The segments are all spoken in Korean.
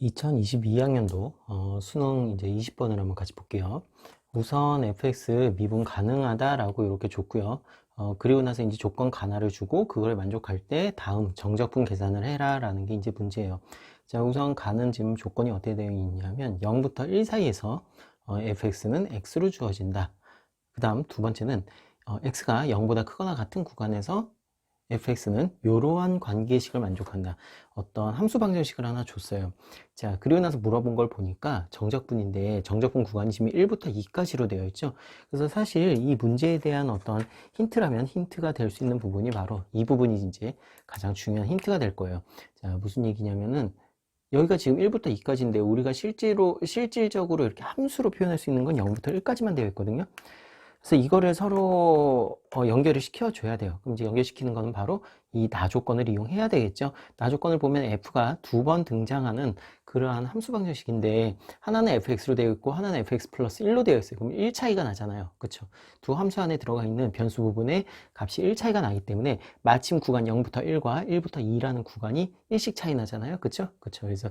2022학년도 어, 수능 이제 20번을 한번 같이 볼게요. 우선 fx 미분 가능하다라고 이렇게 줬고요. 어, 그리고 나서 이제 조건 가나를 주고 그걸 만족할 때 다음 정적분 계산을 해라라는 게 이제 문제예요. 자, 우선 가는 지금 조건이 어떻게 되어 있냐면 0부터 1 사이에서 어, fx는 x로 주어진다. 그 다음 두 번째는 어, x가 0보다 크거나 같은 구간에서 fx는 이러한 관계식을 만족한다. 어떤 함수 방정식을 하나 줬어요. 자, 그리고 나서 물어본 걸 보니까 정적분인데 정적분 구간이 지금 1부터 2까지로 되어 있죠. 그래서 사실 이 문제에 대한 어떤 힌트라면 힌트가 될 수 있는 부분이 바로 이 부분이 이제 가장 중요한 힌트가 될 거예요. 자, 무슨 얘기냐면은 여기가 지금 1부터 2까지인데 우리가 실제로 실질적으로 이렇게 함수로 표현할 수 있는 건 0부터 1까지만 되어 있거든요. 그래서 이거를 서로 어, 연결을 시켜줘야 돼요. 그럼 이제 연결시키는 거는 바로 이 나조건을 이용해야 되겠죠. 나조건을 보면 f가 두 번 등장하는 그러한 함수 방정식인데 하나는 fx로 되어 있고 하나는 fx 플러스 1로 되어 있어요. 그럼 1 차이가 나잖아요. 그렇죠? 두 함수 안에 들어가 있는 변수 부분에 값이 1 차이가 나기 때문에 마침 구간 0부터 1과 1부터 2라는 구간이 1씩 차이 나잖아요. 그렇죠? 그렇죠. 그래서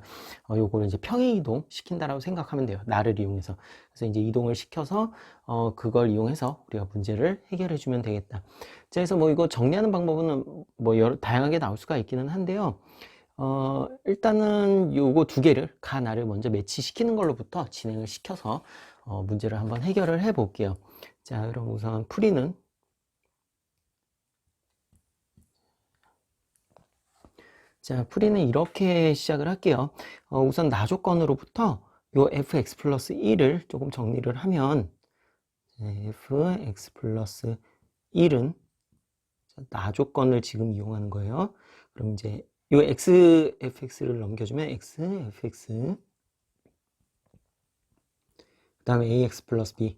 어, 요거를 이제 평행 이동 시킨다라고 생각하면 돼요. 나를 이용해서. 그래서 이제 이동을 시켜서 어, 그걸 이용해서 우리가 문제를 해결해 주면 되겠다. 자, 그래서 뭐 이거 정리하는 방법은 뭐 여러 다양하게 나올 수가 있기는 한데요. 어, 일단은 요거 두 개를 가나를 먼저 매치시키는 걸로부터 진행을 시켜서 어, 문제를 한번 해결을 해 볼게요. 자, 그럼 우선 풀이는 자, 풀이는 이렇게 시작을 할게요. 어, 우선 나 조건으로부터 요 fx 플러스 1을 조금 정리를 하면 fx 플러스 1은 나 조건을 지금 이용하는 거예요. 그럼 이제 이 x fx를 넘겨주면 x fx 그 다음에 ax 플러스 b.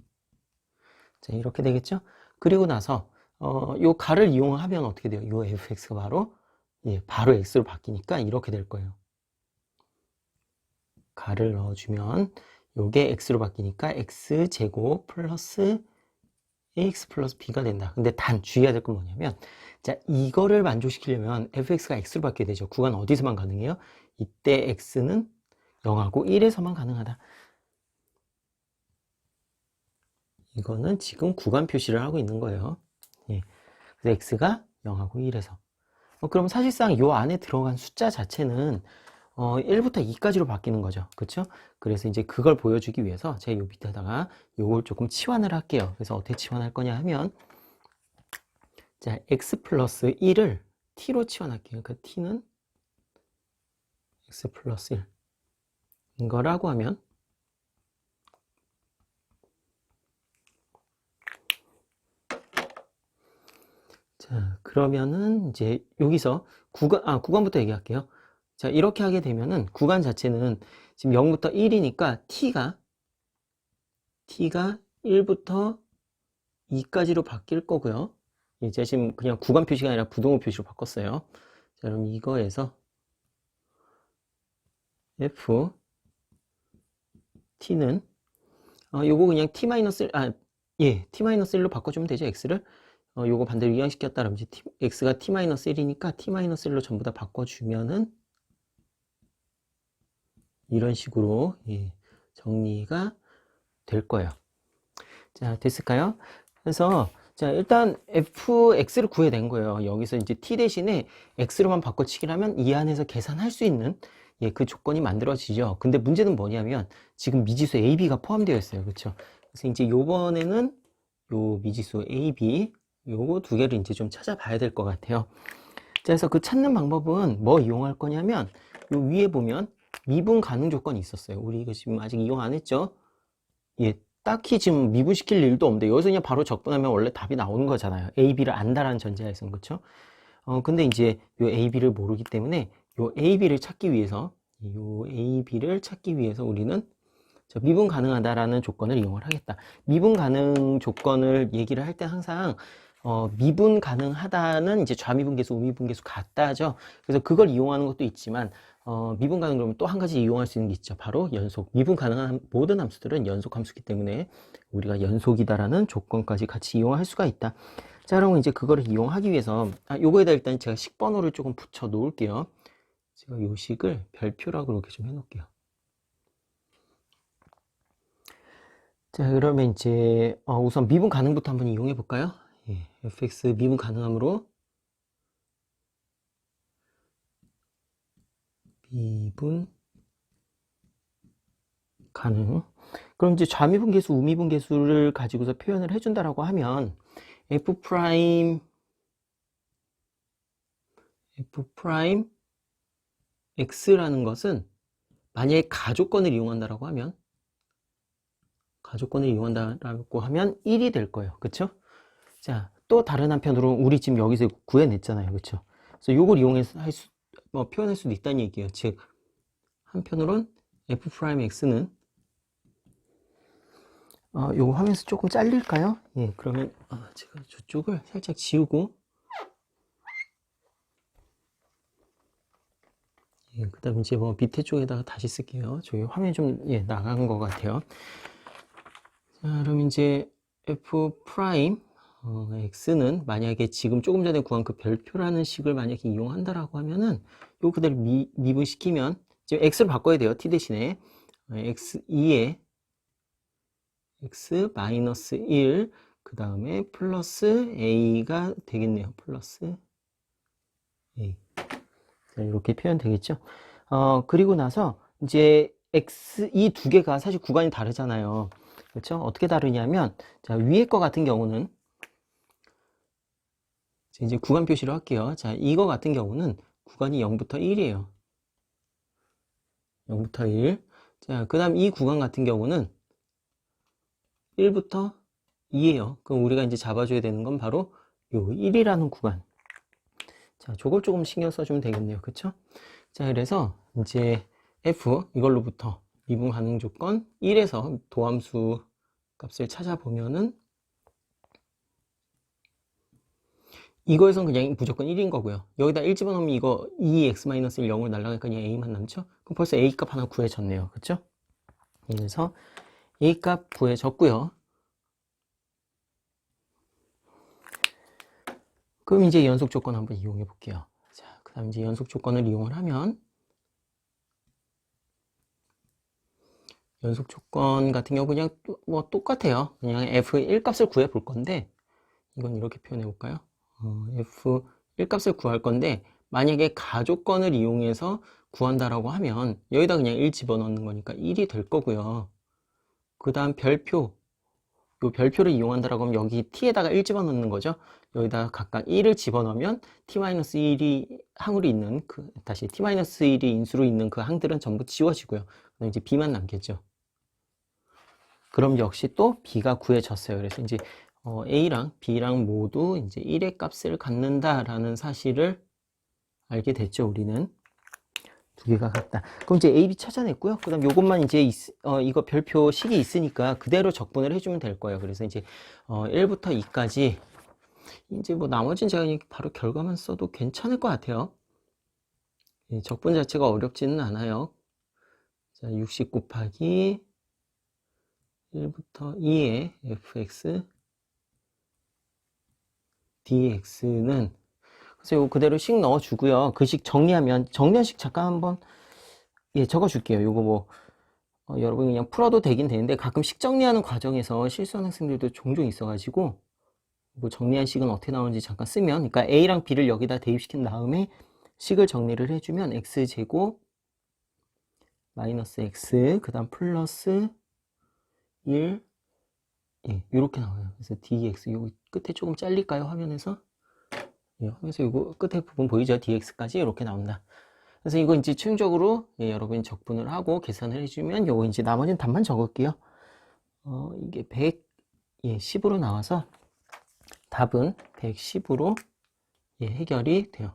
자 이렇게 되겠죠? 그리고 나서 어, 요 가를 이용하면 어떻게 돼요? 요 fx가 바로 예, 바로 x로 바뀌니까 이렇게 될 거예요. 가를 넣어주면 요게 x로 바뀌니까 x제곱 플러스 ax 플러스 b가 된다. 근데 단 주의해야 될 건 뭐냐면 자 이거를 만족시키려면 fx가 x로 바뀌게 되죠. 구간 어디서만 가능해요? 이때 x는 0하고 1에서만 가능하다. 이거는 지금 구간 표시를 하고 있는 거예요. 예. 그래서 x가 0하고 1에서. 어, 그럼 사실상 요 안에 들어간 숫자 자체는 어, 1부터 2까지로 바뀌는 거죠. 그렇죠? 그래서 이제 그걸 보여주기 위해서 제가 요 밑에다가 요걸 조금 치환을 할게요. 그래서 어떻게 치환할 거냐 하면 자, x 플러스 1을 t로 치환할게요. 그 t는 x 플러스 1 이거라고 하면 자, 그러면은 이제 여기서 구간 아, 구간부터 얘기할게요. 자, 이렇게 하게 되면은 구간 자체는 지금 0부터 1이니까 t가 t가 1부터 2까지로 바뀔 거고요. 이제 지금 그냥 구간 표시가 아니라 부동호 표시로 바꿨어요. 자, 그럼 이거에서 f t는 어, 요거 그냥 t-1 아, 예, t-1로 바꿔 주면 되죠, x를. 어, 요거 반대로 이항시켰다 그러면 이제 t, x가 t-1이니까 t-1로 전부 다 바꿔 주면은 이런 식으로 예, 정리가 될 거예요. 자, 됐을까요? 그래서 자, 일단 fx를 구해낸 거예요. 여기서 이제 t 대신에 x로만 바꿔치기를 하면 이 안에서 계산할 수 있는 예, 그 조건이 만들어지죠. 근데 문제는 뭐냐면 지금 미지수 ab가 포함되어 있어요. 그렇죠? 그래서 이제 요번에는 요 미지수 ab 요거 두 개를 이제 좀 찾아봐야 될 것 같아요. 자, 그래서 그 찾는 방법은 뭐 이용할 거냐면 요 위에 보면 미분 가능 조건이 있었어요. 우리 이거 지금 아직 이용 안 했죠? 예, 딱히 지금 미분시킬 일도 없는데 여기서 그냥 바로 적분하면 원래 답이 나오는 거잖아요. A, B를 안다라는 전제하에서는 그렇죠? 어, 근데 이제 요 A, B를 모르기 때문에 요 A, B를 찾기 위해서 요 A, B를 찾기 위해서 우리는 저 미분 가능하다라는 조건을 이용을 하겠다. 미분 가능 조건을 얘기를 할 때 항상 어, 미분 가능하다는 이제 좌미분계수, 우미분계수 같다죠. 그래서 그걸 이용하는 것도 있지만 어, 미분 가능 그러면 또 한 가지 이용할 수 있는 게 있죠. 바로 연속. 미분 가능한 모든 함수들은 연속 함수기 때문에 우리가 연속이다라는 조건까지 같이 이용할 수가 있다. 자, 그럼 이제 그거를 이용하기 위해서 아, 요거에다 일단 제가 식번호를 조금 붙여 놓을게요. 제가 요 식을 별표라고 이렇게 좀 해 놓을게요. 자, 그러면 이제 어, 우선 미분 가능부터 한번 이용해 볼까요? 예, fx 미분 가능함으로 미분 가능. 그럼 이제 좌미분 계수, 우미분 계수를 가지고서 표현을 해준다라고 하면 f 프라임 f 프라임 x라는 것은 만약에 가족권을 이용한다라고 하면 가족권을 이용한다라고 하면 1이 될 거예요. 그쵸? 자, 또 다른 한편으로 우리 지금 여기서 구해냈잖아요. 그쵸? 그래서 요걸 이용해서 할 수, 뭐 표현할 수도 있다는 얘기예요. 즉, 한편으론 f 프라임 x는 어, 요거 화면에서 조금 잘릴까요? 예, 그러면 아, 제가 저쪽을 살짝 지우고 예, 그 다음에 이제 뭐 밑에 쪽에다가 다시 쓸게요. 저기 화면이 좀 예, 나간 것 같아요. 자, 그럼 이제 f 프라임 어, x는 만약에 지금 조금 전에 구한 그 별표라는 식을 만약에 이용한다라고 하면은 요 그대로 미, 미분시키면 지금 x로 바꿔야 돼요. t 대신에 어, x 2에 x 마이너스 1 그 다음에 플러스 a가 되겠네요. 플러스 a 자, 이렇게 표현 되겠죠. 어, 그리고 나서 이제 x 이 두 개가 사실 구간이 다르잖아요. 그렇죠? 어떻게 다르냐면 자, 위에 거 같은 경우는 이제 구간 표시로 할게요. 자, 이거 같은 경우는 구간이 0부터 1이에요. 0부터 1. 자, 그 다음 이 구간 같은 경우는 1부터 2예요. 그럼 우리가 이제 잡아줘야 되는 건 바로 요 1이라는 구간. 자, 저걸 조금 신경 써주면 되겠네요. 그쵸? 자, 그래서 이제 f 이걸로부터 미분 가능 조건 1에서 도함수 값을 찾아보면은 이거에선 그냥 무조건 1인 거고요. 여기다 1 집어넣으면 이거 2x-1 0으로 날라가니까 그냥 a만 남죠? 그럼 벌써 a 값 하나 구해졌네요. 그쵸? 그래서 a 값 구해졌고요. 그럼 이제 연속 조건 한번 이용해 볼게요. 자, 그 다음 이제 연속 조건을 이용을 하면 연속 조건 같은 경우 그냥 또- 뭐 똑같아요. 그냥 f 1 값을 구해 볼 건데 이건 이렇게 표현해 볼까요? 어, f 1 값을 구할 건데 만약에 가족권을 이용해서 구한다라고 하면 여기다 그냥 1 집어넣는 거니까 1이 될 거고요. 그 다음 별표 요 별표를 이용한다라고 하면 여기 t에다가 1 집어넣는 거죠. 여기다 각각 1을 집어넣으면 t-1이 항으로 있는 그 다시 t-1이 인수로 있는 그 항들은 전부 지워지고요. 그럼 이제 b만 남겠죠. 그럼 역시 또 b가 구해졌어요. 그래서 이제 어, a랑 b랑 모두 이제 1의 값을 갖는다라는 사실을 알게 됐죠. 우리는 두 개가 같다. 그럼 이제 a, b 찾아냈고요. 그 다음 요것만 이제 있, 어, 이거 별표 식이 있으니까 그대로 적분을 해주면 될 거예요. 그래서 이제 어, 1부터 2까지 이제 뭐 나머지는 제가 바로 결과만 써도 괜찮을 것 같아요. 이 적분 자체가 어렵지는 않아요. 자, 60 곱하기 1부터 2의 fx dx는 그래서 요 그대로 식 넣어주고요. 그 식 정리하면 정리한 식 잠깐 한번 예 적어줄게요. 요거 뭐 어, 여러분 그냥 풀어도 되긴 되는데 가끔 식 정리하는 과정에서 실수하는 학생들도 종종 있어가지고 뭐 정리한 식은 어떻게 나오는지 잠깐 쓰면 그러니까 a랑 b를 여기다 대입시킨 다음에 식을 정리를 해주면 x제곱 마이너스 x 그 다음 플러스 1 예, 이렇게 나와요. 그래서 dx 요 끝에 조금 잘릴까요? 화면에서 예, 화면에서 이거 끝에 부분 보이죠? dx까지 이렇게 나온다. 그래서 이거 이제 최종적으로 예, 여러분이 적분을 하고 계산을 해주면 요거 이제 나머지는 답만 적을게요. 어, 이게 100, 예, 10으로 나와서 답은 110으로 예, 해결이 돼요.